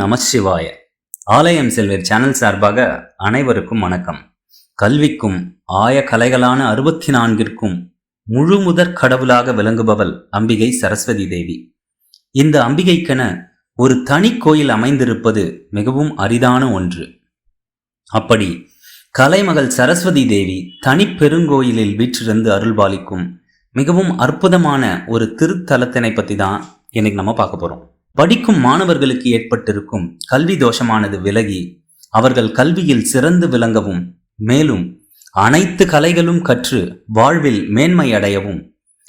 நம சிவாய ஆலயம் செல்வர் சேனல் சார்பாக அனைவருக்கும் வணக்கம். கல்விக்கும் ஆய கலைகளான அறுபத்தி நான்கிற்கும் முழு முதற் கடவுளாக விளங்குபவள் அம்பிகை சரஸ்வதி தேவி. இந்த அம்பிகைக்கென ஒரு தனி கோயில் அமைந்திருப்பது மிகவும் அரிதான ஒன்று. அப்படி கலைமகள் சரஸ்வதி தேவி தனி பெருங்கோயிலில் வீற்றிருந்து அருள்பாலிக்கும் மிகவும் அற்புதமான ஒரு திருத்தலத்தினை பற்றி தான் இன்னைக்கு நம்ம பார்க்க போறோம். படிக்கும் மாணவர்களுக்கு ஏற்பட்டிருக்கும் கல்வி தோஷமானது விலகி அவர்கள் கல்வியில் சிறந்து விளங்கவும் மேலும் அனைத்து கலைகளும் கற்று வாழ்வில் மேன்மை அடையவும்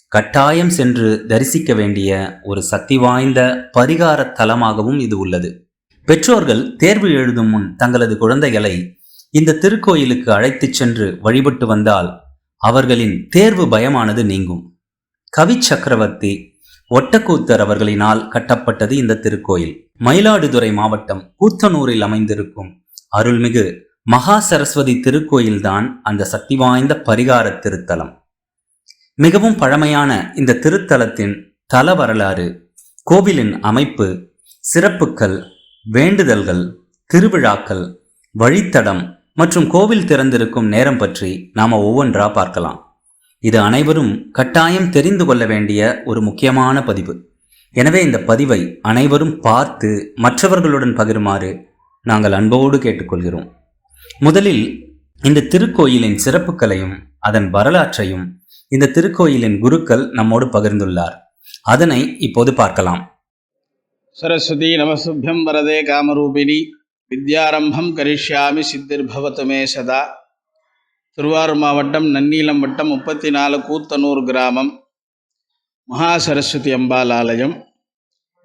கட்டாயம் சென்று தரிசிக்க வேண்டிய ஒரு சக்தி வாய்ந்த பரிகார தலமாகவும் இது உள்ளது. பெற்றோர்கள் தேர்வு எழுதும் முன் தங்களது குழந்தைகளை இந்த திருக்கோயிலுக்கு அழைத்துச் சென்று வழிபட்டு வந்தால் அவர்களின் தேர்வு பயமானது நீங்கும். கவி சக்கரவர்த்தி ஒட்டக்கூத்தர் அவர்களினால் கட்டப்பட்டது இந்த திருக்கோயில். மயிலாடுதுறை மாவட்டம் கூத்தனூரில் அமைந்திருக்கும் அருள்மிகு மகா சரஸ்வதி திருக்கோயில்தான் அந்த சக்தி வாய்ந்த பரிகார திருத்தலம். மிகவும் பழமையான இந்த திருத்தலத்தின் தல வரலாறு கோவிலின் அமைப்பு சிறப்புக்கள் வேண்டுதல்கள் திருவிழாக்கள் வழித்தடம் மற்றும் கோவில் திறந்திருக்கும் நேரம் பற்றி நாம ஒவ்வொன்றா பார்க்கலாம். இது அனைவரும் கட்டாயம் தெரிந்து கொள்ள வேண்டிய ஒரு முக்கியமான பதிவு. எனவே இந்த பதிவை அனைவரும் பார்த்து மற்றவர்களுடன் பகிருமாறு நாங்கள் அன்போடு கேட்டுக்கொள்கிறோம். முதலில் இந்த திருக்கோயிலின் சிறப்புகளையும் அதன் வரலாற்றையும் இந்த திருக்கோயிலின் குருக்கள் நம்மோடு பகிர்ந்துள்ளார். அதனை இப்போது பார்க்கலாம். சரஸ்வதி நமசுபியம் வரதே காமரூபிணி. வித்யாரம்பம் கரிஷ்யாமி சித்திர்பவத்துமே சதா. திருவாரூர் மாவட்டம் நன்னீலம் வட்டம் முப்பத்தி நாலு கூத்தனூர் கிராமம். மகா சரஸ்வதி அம்பாள் ஆலயம்.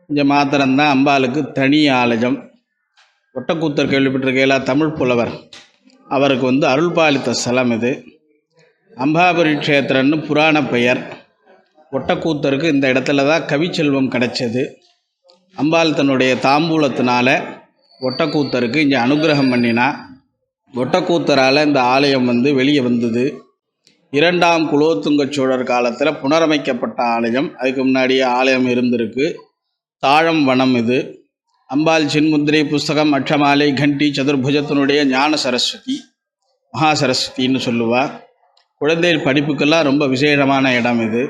இங்கே மாத்திரம்தான் அம்பாளுக்கு தனி ஆலயம். ஒட்டக்கூத்தர் கேள்விப்பட்டிருக்கையில தமிழ் புலவர். அவருக்கு வந்து அருள் பாலித்த ஸ்தலம் இது. அம்பாபுரி க்ஷேத்திரன்னு புராண பெயர். ஒட்டக்கூத்தருக்கு இந்த இடத்துல தான் கவிச்செல்வம் கிடைச்சது. அம்பாள் தன்னுடைய தாம்பூலத்தினால ஒட்டக்கூத்தருக்கு இங்கே அனுகிரகம் பண்ணினா. ஒட்டக்கூத்தரால் இந்த ஆலயம் வந்து வெளியே வந்தது. இரண்டாம் குலோத்துங்க சோழர் காலத்தில் புனரமைக்கப்பட்ட ஆலயம். அதுக்கு முன்னாடியே ஆலயம் இருந்திருக்கு. தாழம் வனம் இது. அம்பாள் சின்முத்திரை புஸ்தகம் அற்றமாலை கண்டி சதுர்புஜத்தினுடைய ஞான சரஸ்வதி மகா சரஸ்வதின்னு சொல்லுவாள் குழந்தைகள் படிப்புக்கெல்லாம் ரொம்ப விசேஷமான இடம் இது.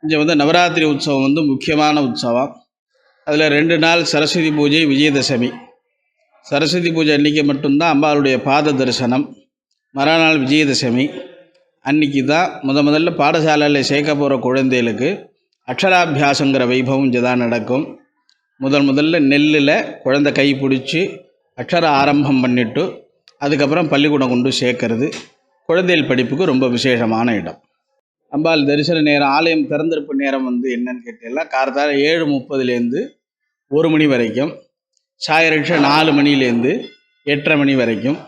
இங்கே வந்து நவராத்திரி உற்சவம் வந்து முக்கியமான உற்சவம். அதில் ரெண்டு நாள் சரஸ்வதி பூஜை விஜயதசமி. சரஸ்வதி பூஜை அன்றைக்கி மட்டும்தான் அம்பாளுடைய பாத தரிசனம். மறுநாள் விஜயதசமி. அன்றைக்கி தான் முத முதல்ல பாடசாலையில் சேர்க்க போகிற குழந்தைகளுக்கு அக்ஷராபியாசங்கிற வைபவம் இங்கே தான் நடக்கும். முதல் முதல்ல நெல்லில் குழந்தை கை பிடிச்சி அக்ஷர ஆரம்பம் பண்ணிவிட்டு அதுக்கப்புறம் பள்ளிக்கூடம் கொண்டு சேர்க்கறது. குழந்தைகள் படிப்புக்கு ரொம்ப விசேஷமான இடம். அம்பாள் தரிசன நேரம் ஆலயம் திறந்திருப்பு நேரம் வந்து என்னன்னு கேட்டீங்கன்னா கார்த்தால ஏழு முப்பதுலேருந்து ஒரு மணி வரைக்கும் சாயரட்ச நாலு மணிலேருந்து எட்டரை மணி வரைக்கும்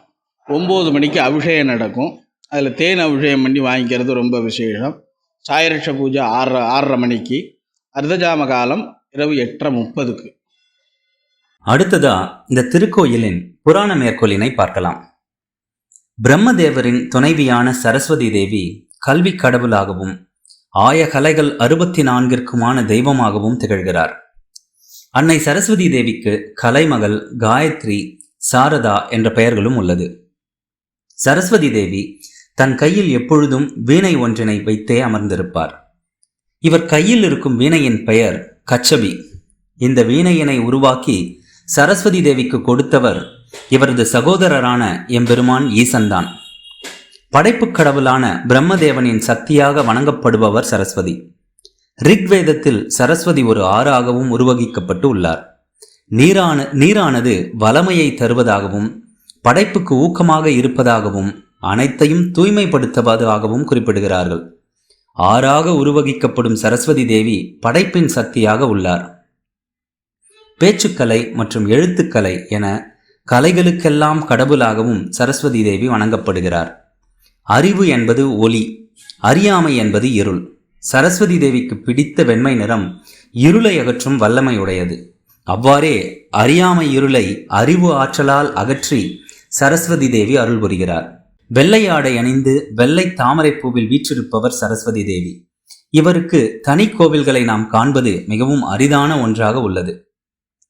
ஒம்பது மணிக்கு அபிஷேகம் நடக்கும். அதில் தேன் அபிஷேகம் பண்ணி வாங்கிக்கிறது ரொம்ப விசேஷம். சாயரட்ச பூஜை ஆறரை ஆறரை மணிக்கு அர்த்தஜாம காலம் இரவு எட்டரை முப்பதுக்கு. அடுத்ததா இந்த திருக்கோயிலின் புராண மேற்கோளினை பார்க்கலாம். பிரம்மதேவரின் துணைவியான சரஸ்வதி தேவி கல்வி கடவுளாகவும் ஆய கலைகள் அறுபத்தி நான்கிற்குமான தெய்வமாகவும் திகழ்கிறார். அன்னை சரஸ்வதி தேவிக்கு கலைமகள் காயத்ரி சாரதா என்ற பெயர்களும் உள்ளது. சரஸ்வதி தேவி தன் கையில் எப்பொழுதும் வீணை ஒன்றினை வைத்தே அமர்ந்திருப்பார். இவர் கையில் இருக்கும் வீணையின் பெயர் கச்சபி. இந்த வீணையினை உருவாக்கி சரஸ்வதி தேவிக்கு கொடுத்தவர் இவரது சகோதரரான எம்பெருமான் ஈசன்தான். படைப்புக் கடவுளான பிரம்மதேவனின் சக்தியாக வணங்கப்படுபவர் சரஸ்வதி. ரிக்வேதத்தில் சரஸ்வதி ஒரு ஆறாகவும் உருவகிக்கப்பட்டு உள்ளார். நீரான நீரானது வளமையை தருவதாகவும் படைப்புக்கு ஊக்கமாக இருப்பதாகவும் அனைத்தையும் தூய்மைப்படுத்துவதாகவும் குறிப்பிடுகிறார்கள். ஆறாக உருவகிக்கப்படும் சரஸ்வதி தேவி படைப்பின் சக்தியாக உள்ளார். பேச்சுக்கலை மற்றும் எழுத்துக்கலை என கலைகளுக்கெல்லாம் கடவுளாகவும் சரஸ்வதி தேவி வணங்கப்படுகிறார். அறிவு என்பது ஒளி அறியாமை என்பது இருள். சரஸ்வதி தேவிக்கு பிடித்த வெண்மை நிறம் இருளை அகற்றும் வல்லமை உடையது அவ்வாறே அறியாமை இருளை அறிவு ஆற்றலால் அகற்றி சரஸ்வதி தேவி அருள் புரிகிறார். வெள்ளை ஆடை அணிந்து வெள்ளை தாமரை பூவில் வீற்றிருப்பவர் சரஸ்வதி தேவி. இவருக்கு தனி கோவில்களை நாம் காண்பது மிகவும் அரிதான ஒன்றாக உள்ளது.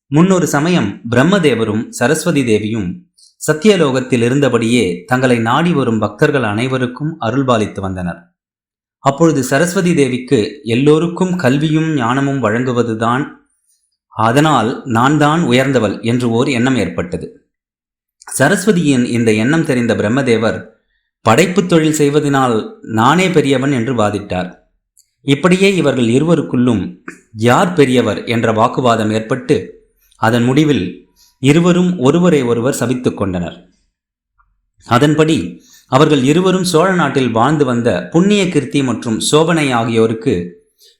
முன்னொரு சமயம் பிரம்மதேவரும் சரஸ்வதி தேவியும் சத்தியலோகத்தில் இருந்தபடியே தங்களை நாடி வரும் பக்தர்கள் அனைவருக்கும் அருள்பாலித்து வந்தனர். அப்பொழுது சரஸ்வதி தேவிக்கு எல்லோருக்கும் கல்வியும் ஞானமும் வழங்குவதுதான். அதனால் நான் தான் உயர்ந்தவள் என்று ஓர் எண்ணம் ஏற்பட்டது. சரஸ்வதியின் இந்த எண்ணம் தெரிந்த பிரம்மதேவர் படைப்பு தொழில் செய்வதனால் நானே பெரியவன் என்று வாதிட்டார். இப்படியே இவர்கள் இருவருக்குள்ளும் யார் பெரியவர் என்ற வாக்குவாதம் ஏற்பட்டு அதன் முடிவில் இருவரும் ஒருவரை ஒருவர் சபித்து கொண்டனர். அதன்படி அவர்கள் இருவரும் சோழ நாட்டில் வாழ்ந்து வந்த புண்ணிய கிருத்தி மற்றும் சோபனை ஆகியோருக்கு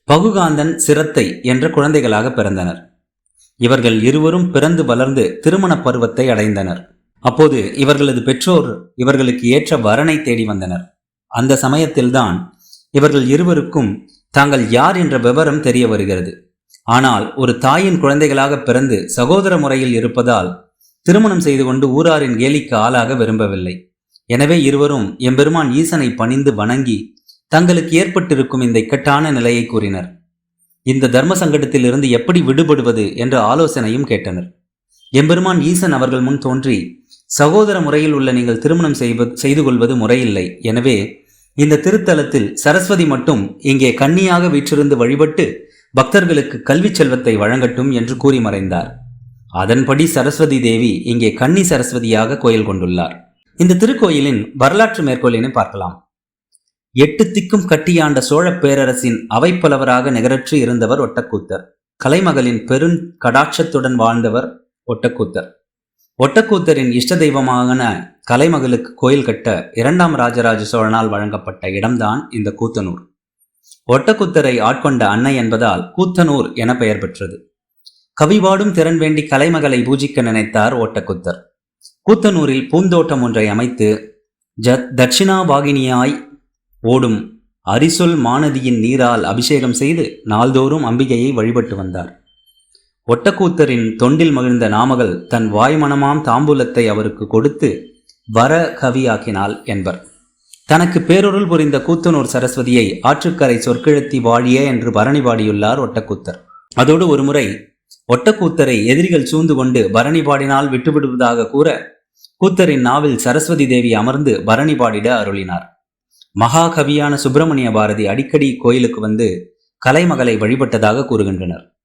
பகுகாந்தன் சிரத்தை என்ற குழந்தைகளாக பிறந்தனர். இவர்கள் இருவரும் பிறந்து வளர்ந்து திருமண பருவத்தை அடைந்தனர். அப்போது இவர்களது பெற்றோர் இவர்களுக்கு ஏற்ற வரனை தேடி வந்தனர். அந்த சமயத்தில்தான் இவர்கள் இருவருக்கும் தாங்கள் யார் என்ற விவரம் தெரிய வருகிறது. ஆனால் ஒரு தாயின் குழந்தைகளாக பிறந்து சகோதர முறையில் இருப்பதால் திருமணம் செய்து கொண்டு ஊராரின் கேலிக்கு ஆளாக விரும்பவில்லை. எனவே இருவரும் எம்பெருமான் ஈசனை பணிந்து வணங்கி தங்களுக்கு ஏற்பட்டிருக்கும் இந்த இக்கட்டான நிலையை கூறினர். இந்த தர்ம சங்கடத்திலிருந்து எப்படி விடுபடுவது என்ற ஆலோசனையும் கேட்டனர். எம்பெருமான் ஈசன் அவர்கள் முன் தோன்றி சகோதர முறையில் உள்ள நீங்கள் திருமணம் செய்வது செய்து கொள்வது முறையில்லை. எனவே இந்த திருத்தலத்தில் சரஸ்வதி மட்டும் இங்கே கன்னியாக வீற்றிருந்து வழிபட்டு பக்தர்களுக்கு கல்வி செல்வத்தை வழங்கட்டும் என்று கூறி மறைந்தார். அதன்படி சரஸ்வதி தேவி இங்கே கன்னி சரஸ்வதியாக கோயில் கொண்டுள்ளார். இந்த திருக்கோயிலின் வரலாற்று மேற்கோளினை பார்க்கலாம். எட்டு திக்கும் கட்டியாண்ட சோழப் பேரரசின் அவைப்பலவராக நிகரற்று இருந்தவர் ஒட்டக்கூத்தர். கலைமகளின் பெருங் கடாட்சத்துடன் வாழ்ந்தவர் ஒட்டக்கூத்தர். ஒட்டக்கூத்தரின் இஷ்ட தெய்வமான கலைமகளுக்கு கோயில் கட்ட இரண்டாம் ராஜராஜ சோழனால் வழங்கப்பட்ட இடம்தான் இந்த கூத்தனூர். ஒட்டக்கூத்தரை ஆட்கொண்ட அன்னை என்பதால் கூத்தனூர் என பெயர் பெற்றது. கவிவாடும் திறன் வேண்டி கலைமகளை பூஜிக்க நினைத்தார் ஒட்டக்கூத்தர். கூத்தனூரில் பூந்தோட்டம் ஒன்றை அமைத்து ஜ தட்சிணாவாகினியாய் ஓடும் அரிசொல் மானதியின் நீரால் அபிஷேகம் செய்து நாள்தோறும் அம்பிகையை வழிபட்டு வந்தார். ஒட்டக்கூத்தரின் தொண்டில் மகிழ்ந்த நாமகள் தன் வாய்மணமாம் தாம்பூலத்தை அவருக்கு கொடுத்து வர கவியாக்கினாள் என்பர். தனக்கு பேரொருள் புரிந்த கூத்தனூர் சரஸ்வதியை ஆற்றுக்கரை சொற்கிழத்தி வாழிய என்று பரணி பாடியுள்ளார் ஒட்டக்கூத்தர். அதோடு ஒருமுறை ஒட்டக்கூத்தரை எதிரிகள் சூழ்ந்து கொண்டு பரணி பாடினால் விட்டுவிடுவதாக கூற கூத்தரின் நாவில் சரஸ்வதி தேவி அமர்ந்து பரணி பாடிட அருளினார். மகாகவியான சுப்பிரமணிய பாரதி அடிக்கடி கோயிலுக்கு வந்து கலைமகளை வழிபட்டதாக கூறுகின்றனர்.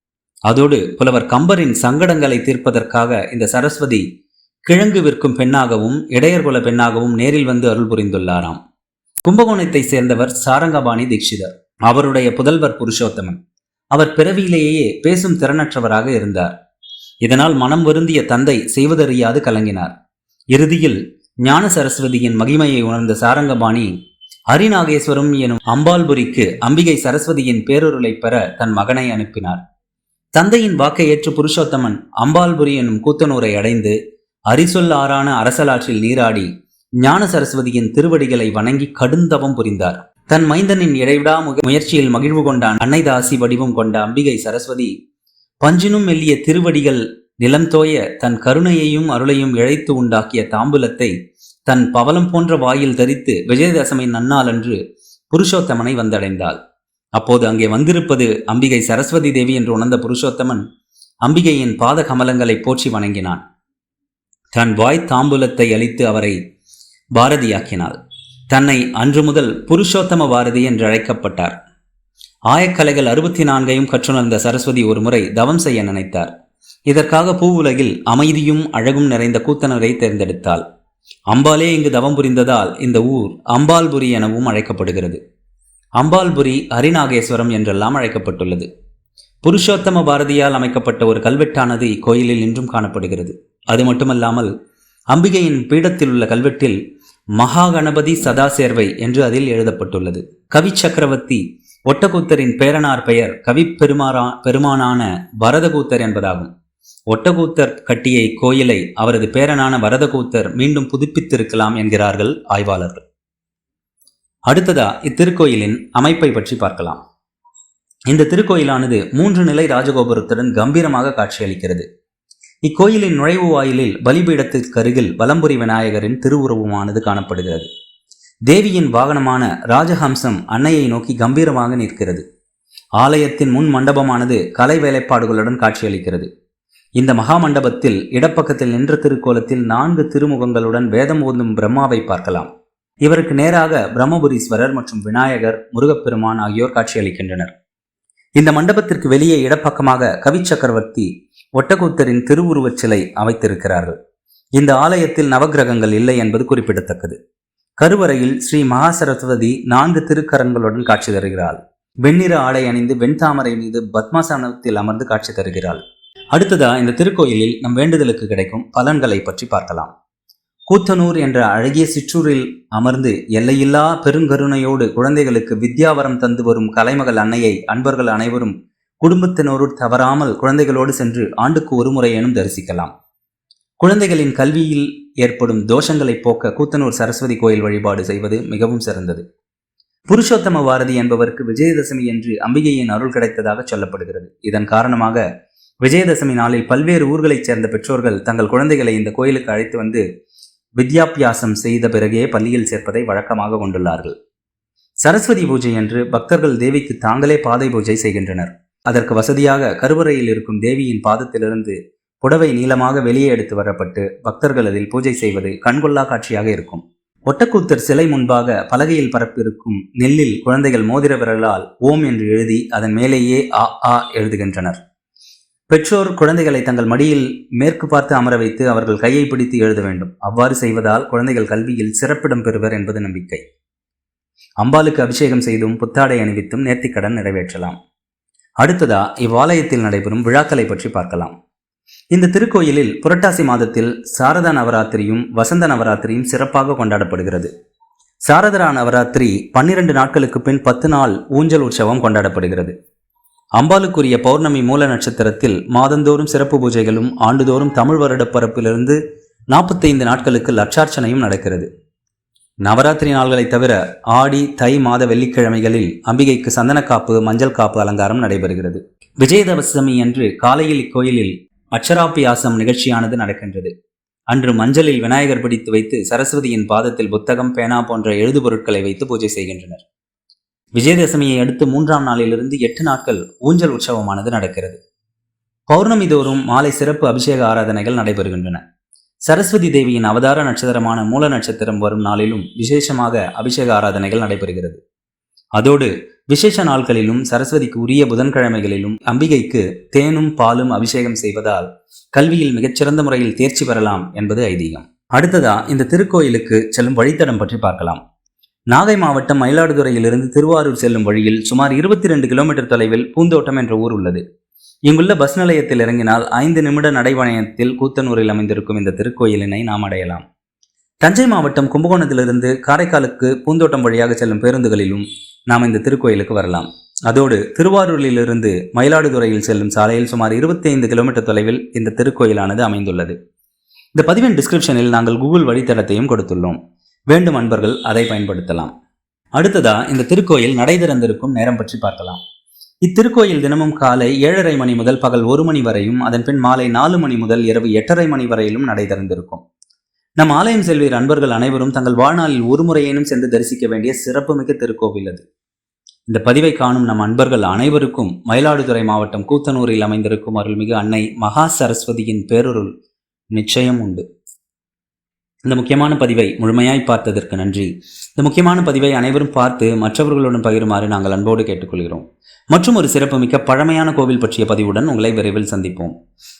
அதோடு புலவர் கம்பரின் சங்கடங்களை தீர்ப்பதற்காக இந்த சரஸ்வதி கிழங்கு விற்கும் பெண்ணாகவும் இடையர்குல பெண்ணாகவும் நேரில் வந்து அருள் புரிந்துள்ளாராம். கும்பகோணத்தை சேர்ந்தவர் சாரங்கபாணி தீட்சிதர். அவருடைய புதல்வர் புருஷோத்தமன். அவர் பிறவியிலேயே பேசும் திறனற்றவராக இருந்தார். இதனால் மனம் வருந்திய தந்தை செய்வதறியாது கலங்கினார். இறுதியில் ஞான சரஸ்வதியின் மகிமையை உணர்ந்த சாரங்கபாணி ஹரிநாகேஸ்வரம் எனும் அம்பாள்புரிக்கு அம்பிகை சரஸ்வதியின் பேரொருளை பெற தன் மகனை அனுப்பினார். தந்தையின் வாக்கை ஏற்று புருஷோத்தமன் அம்பாள்புரி எனும் கூத்தனூரை அடைந்து அரிசொல் ஆறான அரசலாற்றில் நீராடி ஞான சரஸ்வதியின் திருவடிகளை வணங்கி கடுந்தவம் புரிந்தார். தன் மைந்தனின் இடைவிடா முக- முயற்சியில் மகிழ்வு கொண்டான் அன்னைதாசி வடிவம் கொண்ட அம்பிகை சரஸ்வதி பஞ்சினும் மெல்லிய திருவடிகள் நிலம் தோய தன் கருணையையும் அருளையும் இழைத்து உண்டாக்கிய தாம்பூலத்தை தன் பவலம் போன்ற வாயில் தரித்து விஜயதசமி நன்னாளன்று புருஷோத்தமனை வந்தடைந்தாள். அப்போது அங்கே வந்திருப்பது அம்பிகை சரஸ்வதி தேவி என்று உணர்ந்த புருஷோத்தமன் அம்பிகையின் பாத கமலங்களை போற்றி வணங்கினான். தன் வாய் தாம்பூலத்தை அளித்து அவரை பாரதியாக்கினாள். தன்னை அன்று முதல் புருஷோத்தம பாரதி என்று அழைக்கப்பட்டார். ஆயக்கலைகள் அறுபத்தி நான்கையும் கற்றுணர்ந்த சரஸ்வதி ஒருமுறை தவம் செய்ய நினைத்தார். இதற்காக பூவுலகில் அமைதியும் அழகும் நிறைந்த கூத்தனரை தேர்ந்தெடுத்தாள். அம்பாலே இங்கு தவம் புரிந்ததால் இந்த ஊர் அம்பாள்புரி எனவும் அழைக்கப்படுகிறது. அம்பாள்புரி அரிநாகேஸ்வரம் என்றெல்லாம் அழைக்கப்பட்டுள்ளது. புருஷோத்தம பாரதியால் அமைக்கப்பட்ட ஒரு கல்வெட்டானது இக்கோயிலில் இன்றும் காணப்படுகிறது. அது மட்டுமல்லாமல் அம்பிகையின் பீடத்தில் உள்ள கல்வெட்டில் மகா கணபதி என்று அதில் எழுதப்பட்டுள்ளது. கவி சக்கரவர்த்தி ஒட்டக்கூத்தரின் பேரனார் பெயர் கவி பெருமானான பரதகூத்தர் என்பதாகும். ஒட்டக்கூத்தர் கட்டிய இக்கோயிலை அவரது பேரனான வரதகூத்தர் மீண்டும் புதுப்பித்திருக்கலாம் என்கிறார்கள் ஆய்வாளர்கள். அடுத்ததா இத்திருக்கோயிலின் அமைப்பை பற்றி பார்க்கலாம். இந்த திருக்கோயிலானது மூன்று நிலை ராஜகோபுரத்துடன் கம்பீரமாக காட்சியளிக்கிறது. இக்கோயிலின் நுழைவு வாயிலில் பலிபீடத்திற்கு அருகில் வலம்புரி விநாயகரின் திருவுருவமானது காணப்படுகிறது. தேவியின் வாகனமான ராஜஹம்சம் அன்னையை நோக்கி கம்பீரமாக நிற்கிறது. ஆலயத்தின் முன் மண்டபமானது கலை வேலைப்பாடுகளுடன் காட்சியளிக்கிறது. இந்த மகா மண்டபத்தில் இடப்பக்கத்தில் நின்ற திருக்கோலத்தில் நான்கு திருமுகங்களுடன் வேதம் ஓதும் பிரம்மாவை பார்க்கலாம். இவருக்கு நேராக பிரம்மபுரீஸ்வரர் மற்றும் விநாயகர் முருகப்பெருமான் ஆகியோர் காட்சியளிக்கின்றனர். இந்த மண்டபத்திற்கு வெளியே இடப்பக்கமாக கவி சக்கரவர்த்தி ஒட்டக்கூத்தரின் திருவுருவச் சிலை அமைத்திருக்கிறார்கள். இந்த ஆலயத்தில் நவக்கிரகங்கள் இல்லை என்பது குறிப்பிடத்தக்கது. கருவறையில் ஸ்ரீ மகா சரஸ்வதி நான்கு திருக்கரங்களுடன் காட்சி தருகிறாள். வெண்ணிற ஆடை அணிந்து வெண்தாமரை மீது பத்மாசனத்தில் அமர்ந்து காட்சி தருகிறாள். அடுத்ததா இந்த திருக்கோயிலில் நம் வேண்டுதலுக்கு கிடைக்கும் பலன்களை பற்றி பார்க்கலாம். கூத்தனூர் என்ற அழகிய சிற்றூரில் அமர்ந்து எல்லையில்லா பெருங்கருணையோடு குழந்தைகளுக்கு வித்யாவரம் தந்து வரும் கலைமகள் அன்னையை அன்பர்கள் அனைவரும் குடும்பத்தினரோடு தவறாமல் குழந்தைகளோடு சென்று ஆண்டுக்கு ஒரு முறையேனும் தரிசிக்கலாம். குழந்தைகளின் கல்வியில் ஏற்படும் தோஷங்களை போக்க கூத்தனூர் சரஸ்வதி கோயில் வழிபாடு செய்வது மிகவும் சிறந்தது. புருஷோத்தம பாரதி என்பவருக்கு விஜயதசமி என்று அம்பிகையின் அருள் கிடைத்ததாக சொல்லப்படுகிறது. இதன் காரணமாக விஜயதசமி நாளில் பல்வேறு ஊர்களைச் சேர்ந்த பெற்றோர்கள் தங்கள் குழந்தைகளை இந்த கோயிலுக்கு அழைத்து வந்து வித்யாபியாசம் செய்த பிறகே பள்ளியில் சேர்ப்பதை வழக்கமாக கொண்டுள்ளார்கள். சரஸ்வதி பூஜை என்று பக்தர்கள் தேவிக்கு தாங்களே பாதை பூஜை செய்கின்றனர். அதற்கு வசதியாக கருவறையில் இருக்கும் தேவியின் பாதத்திலிருந்து புடவை நீளமாக வெளியே எடுத்து வரப்பட்டு பக்தர்கள் அதில் பூஜை செய்வது கண்கொள்ளா காட்சியாக இருக்கும். ஒட்டக்கூத்தர் சிலை முன்பாக பலகையில் பரப்பிருக்கும் நெல்லில் குழந்தைகள் மோதிர விரலால் ஓம் என்று எழுதி அதன் மேலேயே ஆ ஆ எழுதுகின்றனர். பெற்றோர் குழந்தைகளை தங்கள் மடியில் மேற்கு பார்த்து அமர வைத்து அவர்கள் கையை பிடித்து எழுத வேண்டும். அவ்வாறு செய்வதால் குழந்தைகள் கல்வியில் சிறப்பிடம் பெறுவர் என்பது நம்பிக்கை. அம்பாளுக்கு அபிஷேகம் செய்தும் புத்தாடை அணிவித்தும் நேர்த்திக்கடன் நிறைவேற்றலாம். அடுத்ததா இவ்வாலயத்தில் நடைபெறும் விழாக்களை பற்றி பார்க்கலாம். இந்த திருக்கோயிலில் புரட்டாசி மாதத்தில் சாரதா நவராத்திரியும் வசந்த நவராத்திரியும் சிறப்பாக கொண்டாடப்படுகிறது. சாரதரா நவராத்திரி பன்னிரண்டு நாட்களுக்கு பின் பத்து நாள் ஊஞ்சல் உற்சவம் கொண்டாடப்படுகிறது. அம்பாளுக்குரிய பௌர்ணமி மூல நட்சத்திரத்தில் மாதந்தோறும் சிறப்பு பூஜைகளும் ஆண்டுதோறும் தமிழ் வருட பரப்பிலிருந்து நாற்பத்தைந்து நாட்களுக்கு லட்சார்ச்சனையும் நடக்கிறது. நவராத்திரி நாள்களை தவிர ஆடி தை மாத வெள்ளிக்கிழமைகளில் அம்பிகைக்கு சந்தனக்காப்பு மஞ்சள் காப்பு அலங்காரம் நடைபெறுகிறது. விஜயதசமி அன்று காலையில் இக்கோயிலில் அச்சராபியாசம் நிகழ்ச்சியானது நடக்கின்றது. அன்று மஞ்சளில் விநாயகர் பிடித்து வைத்து சரஸ்வதியின் பாதத்தில் புத்தகம் பேனா போன்ற எழுது பொருட்களை வைத்து பூஜை செய்கின்றனர். விஜயதசமியை அடுத்து மூன்றாம் நாளிலிருந்து எட்டு நாட்கள் ஊஞ்சல் உற்சவமானது நடக்கிறது. பௌர்ணமி தோறும் மாலை சிறப்பு அபிஷேக ஆராதனைகள் நடைபெறுகின்றன. சரஸ்வதி தேவியின் அவதார நட்சத்திரமான மூல நட்சத்திரம் வரும் நாளிலும் விசேஷமாக அபிஷேக ஆராதனைகள் நடைபெறுகிறது. அதோடு விசேஷ நாட்களிலும் சரஸ்வதிக்கு உரிய புதன்கிழமைகளிலும் அம்பிகைக்கு தேனும் பாலும் அபிஷேகம் செய்வதால் கல்வியில் மிகச்சிறந்த முறையில் தேர்ச்சி பெறலாம் என்பது ஐதீகம். அடுத்ததா இந்த திருக்கோயிலுக்கு செல்லும் வழித்தடம் பற்றி பார்க்கலாம். நாகை மாவட்டம் மயிலாடுதுறையிலிருந்து திருவாரூர் செல்லும் வழியில் சுமார் இருபத்தி ரெண்டு கிலோமீட்டர் தொலைவில் பூந்தோட்டம் என்ற ஊர் உள்ளது. இங்குள்ள பஸ் நிலையத்தில் இறங்கினால் ஐந்து நிமிட நடைவணையத்தில் கூத்தனூரில் அமைந்திருக்கும் இந்த திருக்கோயிலினை நாம் அடையலாம். தஞ்சை மாவட்டம் கும்பகோணத்திலிருந்து காரைக்காலுக்கு பூந்தோட்டம் வழியாக செல்லும் பேருந்துகளிலும் நாம் இந்த திருக்கோயிலுக்கு வரலாம். அதோடு திருவாரூரிலிருந்து மயிலாடுதுறையில் செல்லும் சாலையில் சுமார் 25 கிலோமீட்டர் தொலைவில் இந்த திருக்கோயிலானது அமைந்துள்ளது. இந்த பதிவின் டிஸ்கிரிப்ஷனில் நாங்கள் கூகுள் வழித்தடத்தையும் கொடுத்துள்ளோம். வேண்டும் அன்பர்கள் அதை பயன்படுத்தலாம். அடுத்ததா இந்த திருக்கோயில் நடை திறந்திருக்கும் நேரம் பற்றி பார்க்கலாம். இத்திருக்கோயில் தினமும் காலை ஏழரை மணி முதல் பகல் ஒரு மணி வரையும் அதன் பின் மாலை நாலு மணி முதல் இரவு எட்டரை மணி வரையிலும் நடை திறந்திருக்கும். நம் ஆலயம் செல்வீர் அன்பர்கள் அனைவரும் தங்கள் வாழ்நாளில் ஒரு முறையேனும் சென்று தரிசிக்க வேண்டிய சிறப்புமிக்க திருக்கோவில் அது. இந்த பதிவை காணும் நம் அன்பர்கள் அனைவருக்கும் மயிலாடுதுறை மாவட்டம் கூத்தனூரில் அமைந்திருக்கும் அருள்மிகு அன்னை மகா சரஸ்வதியின் பேரொருள் நிச்சயம் உண்டு. இந்த முக்கியமான பதிவை முழுமையாய் பார்த்ததற்கு நன்றி. இந்த முக்கியமான பதிவை அனைவரும் பார்த்து மற்றவர்களுடன் பகிருமாறு நாங்கள் அன்போடு கேட்டுக்கொள்கிறோம். மற்றும் ஒரு சிறப்புமிக்க பழமையான கோவில் பற்றிய பதிவுடன் உங்களை விரைவில் சந்திப்போம்.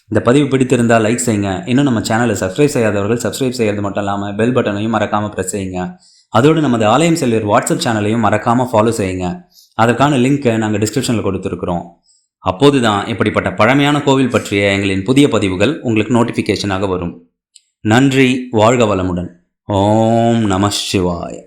இந்த பதிவு பிடித்திருந்தால் லைக் செய்யுங்க. இன்னும் நம்ம சேனலை சப்ஸ்கிரைப் செய்யாதவர்கள் சப்ஸ்கிரைப் செய்யறது மட்டும் இல்லாமல் பெல் பட்டனையும் மறக்காமல் ப்ரெஸ் செய்யுங்க. அதோடு நமது ஆலயம் செல்வர் வாட்ஸ்அப் சேனலையும் மறக்காமல் ஃபாலோ செய்யுங்க. அதற்கான லிங்க்கை நாங்கள் டிஸ்கிரிப்ஷனில் கொடுத்துருக்குறோம். அப்போதுதான் இப்படிப்பட்ட பழமையான கோவில் பற்றிய எங்களின் புதிய பதிவுகள் உங்களுக்கு நோட்டிஃபிகேஷனாக வரும். நன்றி வாழ்க வளமுடன். ஓம் நம சிவாய.